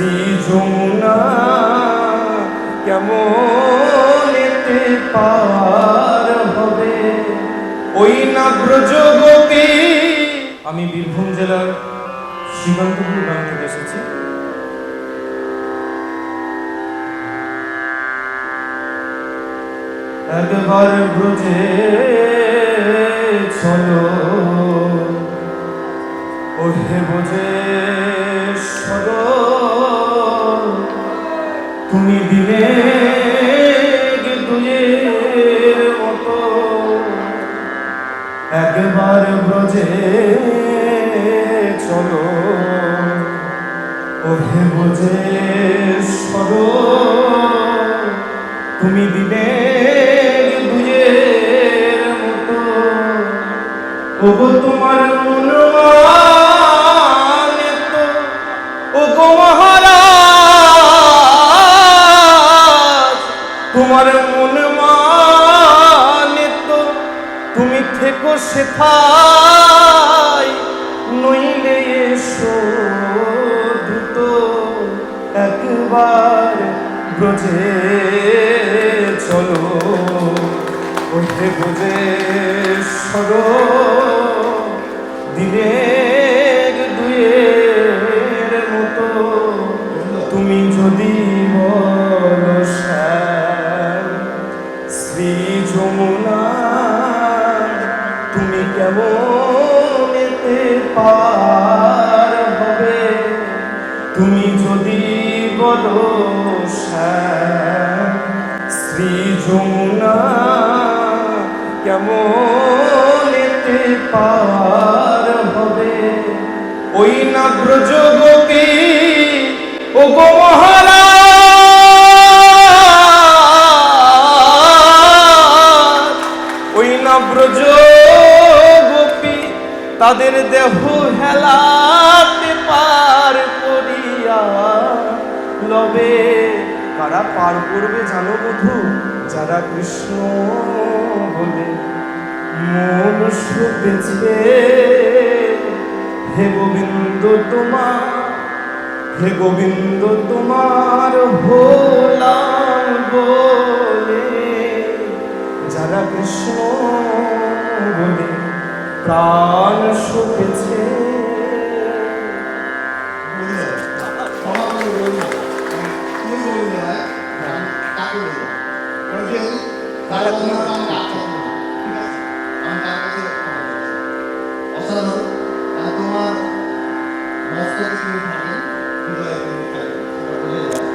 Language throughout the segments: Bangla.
শ্রী যমুনা কেমন এতে পার হবে? ওই না আমি বীরভূম জেলার সীমান্তপুর গ্রাম থেকে এসেছি। একবার ব্রজে চলো। ওহে বোঝে সরো তুমি দিলে মতো। একবার ব্রজে চলো। ওহে বোঝে সরো তুমি দিলে সেথায় নইলে এসো দ্রুত একবার ব্রজে চলো ওঠে বোঝে সরো কেমন এতে পার হবে? তুমি যদি বলো শ্রী যমুনা, কেমন এতে পার হবে? ওই না ব্রজগোপী ও গো মহারাজ ব্রজ তাদের দেহ হেলাতে পার করিয়া লবে। কারা পার করবে জানো বধু? যারা কৃষ্ণ বলে মন শুকেছে। হে গোবিন্দ তোমার, হে গোবিন্দ তোমার ভোলাম বলে। যারা কৃষ্ণ বলে প্রাণ শুকেছে। অসাধারণ তোমার মস্তকে তিনি থাকেন হৃদয়ে তিনি থাকেন বোঝা যায়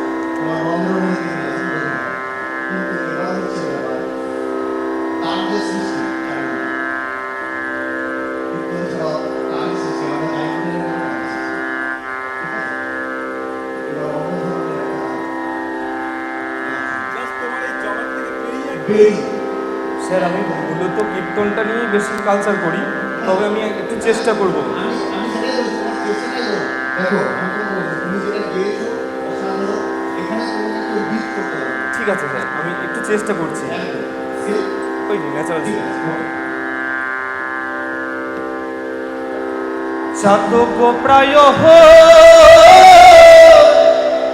তার যে সৃষ্টি বেরি স্যার আমি মূলত কীর্তনটা নিয়েই বেশি কালচার করি তবে আমি একটু চেষ্টা করব। না। ঠিক আছে স্যার আমি একটু চেষ্টা করছি। ওই ন্যাচারাল ঠিক আছে চাতক প্রায়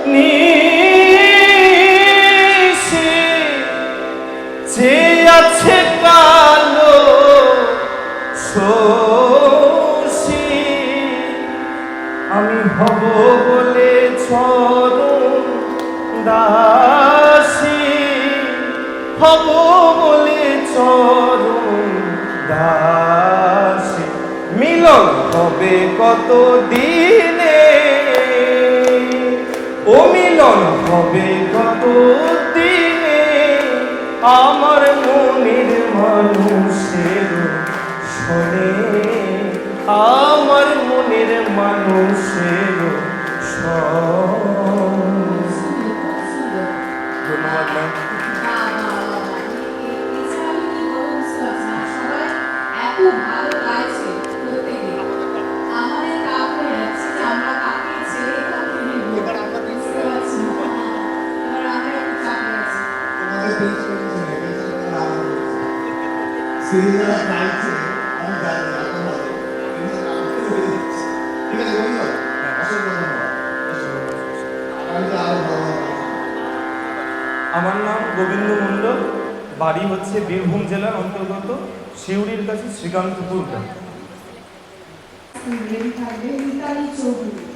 নিশি বলে চরণ দাসী। মিলন হবে কত দিনে ও মিলন হবে কত দিনে আমার মনের মানুষের শোনে। আমার মনের মানুষের। ধন্যবাদ আমার নাম গোবিন্দ মন্ডল বাড়ি হচ্ছে বীরভূম জেলার অন্তর্গত শিউরির কাছে শ্রীকান্তপুর গ্রাম চৌধুরী।